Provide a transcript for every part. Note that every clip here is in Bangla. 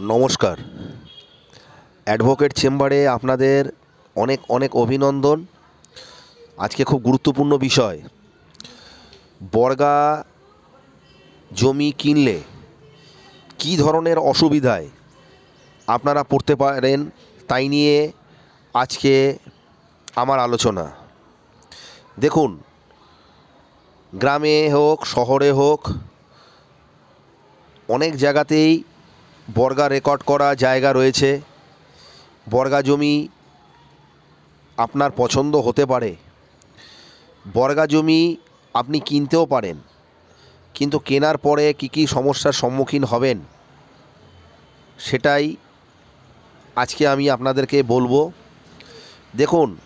নমস্কার। অ্যাডভোকেট চেম্বারে আপনাদের অনেক অনেক অভিনন্দন। আজকে খুব গুরুত্বপূর্ণ বিষয়। বর্গা জমি কিনলে কী ধরনের অসুবিধায় আপনারা পড়তে পারেন তাই নিয়ে আজকে আমার আলোচনা। দেখুন, গ্রামে হোক, শহরে হোক, অনেক জায়গাতেই বর্গা রেকর্ড করা জায়গা রয়েছে। বর্গা জমি আপনার পছন্দ হতে পারে। বর্গা জমি আপনি কিনতেও পারেন। কিন্তু কেনার পরে কী কী সমস্যার সম্মুখীন হবেন, সেটাই আজকে আমি আপনাদেরকে বলব। দেখুন,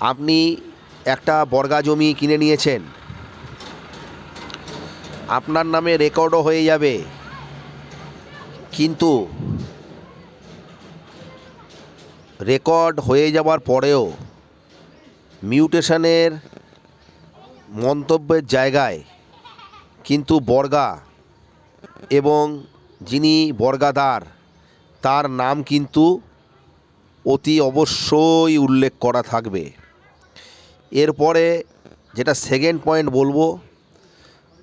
আপনি একটা বর্গা জমি কিনে নিয়েছেন। আপনার নামে রেকর্ডও হয়ে যাবে। কিন্তু রেকর্ড হয়ে যাওয়ার পরেও মিউটেশনের মন্তব্যের জায়গায় কিন্তু বর্গা এবং যিনি বর্গাদার, তার নাম কিন্তু অতি অবশ্যই উল্লেখ করা থাকবে। এরপরে যেটা সেকেন্ড পয়েন্ট বলব,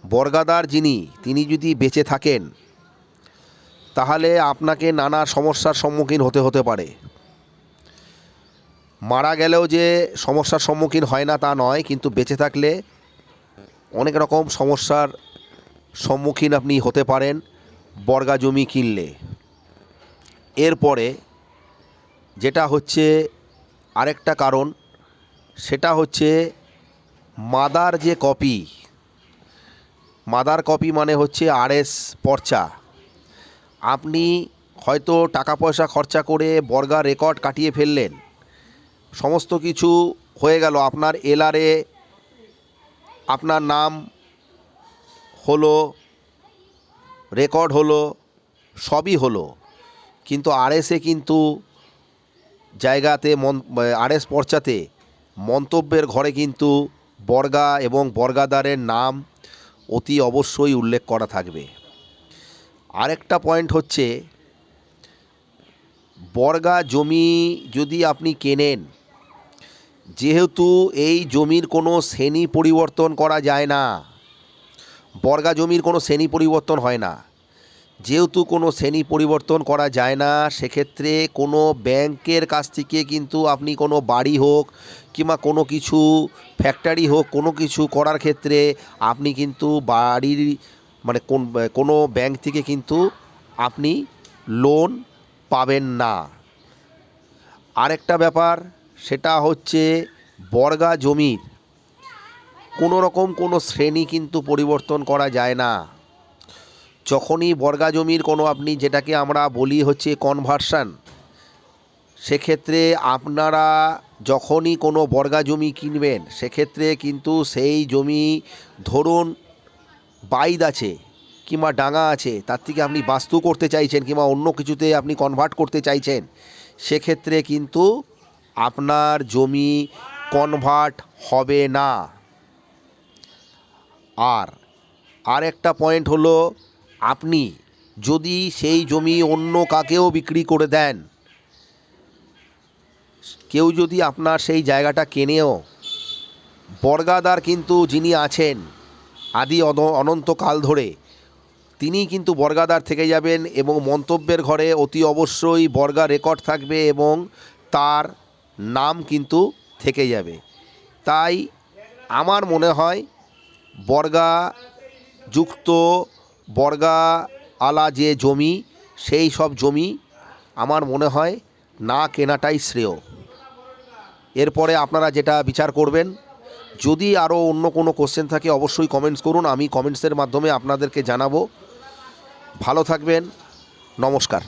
বর্গাদার যিনি, তিনি যদি বেঁচে থাকেন তাহলে আপনাকে নানা সমস্যার সম্মুখীন হতে হতে পারে। মারা গেলেও যে সমস্যার সম্মুখীন হয় না তা নয়, কিন্তু বেঁচে থাকলে অনেক রকম সমস্যার সম্মুখীন আপনি হতে পারেন বর্গা জমি কিনলে। এরপরে যেটা হচ্ছে আরেকটা কারণ, সেটা হচ্ছে মাদার যে কপি, মাদার কপি মানে হচ্ছে আরএস পর্চা। আপনি হয়তো টাকা পয়সা খরচা করে বর্গা রেকর্ড কাটিয়ে ফেললেন। সমস্ত কিছু হয়ে গেল। আপনার এলআরে আপনার নাম হলো, রেকর্ড হলো, সবই হলো। কিন্তু আরএসে কিন্তু জায়গাতে, মন আরএস পর্চাতে মন্তব্যের ঘরে কিন্তু বর্গা এবং বর্গাদারের নাম অতি অবশ্যই উল্লেখ করা থাকবে। আরেকটা পয়েন্ট হচ্ছে, বর্গা জমি যদি আপনি কেনেন, যেহেতু এই জমির কোনো শ্রেণি পরিবর্তন করা যায় না, বর্গা জমির কোনো শ্রেণি পরিবর্তন হয় না, যেহেতু কোনো শ্রেণি পরিবর্তন করা যায় না, সেক্ষেত্রে কোনো ব্যাংকের কাছ থেকে কিন্তু আপনি কোনো বাড়ি হোক কিংবা কোনো কিছু ফ্যাক্টরি হোক, কোনো কিছু করার ক্ষেত্রে আপনি কিন্তু বাড়ির মানে কোন, কোনো ব্যাংক থেকে কিন্তু আপনি লোন পাবেন না। আরেকটা ব্যাপার, সেটা হচ্ছে বর্গা জমির, কোনো রকম কোনো শ্রেণি কিন্তু পরিবর্তন করা যায় না। যখনই বর্গা জমির কোনো আপনি, যেটাকে আমরা বলি হচ্ছে কনভার্সান সেক্ষেত্রে আপনারা যখনই কোনো বর্গা জমি কিনবেন, সেক্ষেত্রে কিন্তু সেই জমি ধরুন বাইদ আছে, কিংবা ডাঙা আছে, তার থেকে আপনি বাস্তু করতে চাইছেন, কিংবা অন্য কিছুতে আপনি কনভার্ট করতে চাইছেন, সেক্ষেত্রে কিন্তু আপনার জমি কনভার্ট হবে না। আর আর একটা পয়েন্ট হলো, আপনি যদি সেই জমি অন্য কাকেও বিক্রি করে দেন, কেউ যদি আপনার সেই জায়গাটা কেনেও, বর্গাদার কিন্তু যিনি আছেন আদি অনন্তকাল ধরে। তিনি কিন্তু বর্গাদার থেকে যাবেন এবং মন্তব্যের ঘরে অতি অবশ্যই বর্গা রেকর্ড থাকবে এবং তার নাম কিন্তু থেকে যাবে। তাই আমার মনে হয় বর্গা যুক্ত, বর্গা আলা যে জমি, সেই সব জমি আমার মনে হয় না কেনাটাই শ্রেয়। এরপরে আপনারা যেটা বিচার করবেন যদি আরও অন্য কোনো কোশ্চেন থাকে, অবশ্যই কমেন্টস করুন। আমি কমেন্টসের মাধ্যমে আপনাদেরকে জানাব। ভালো থাকবেন। নমস্কার।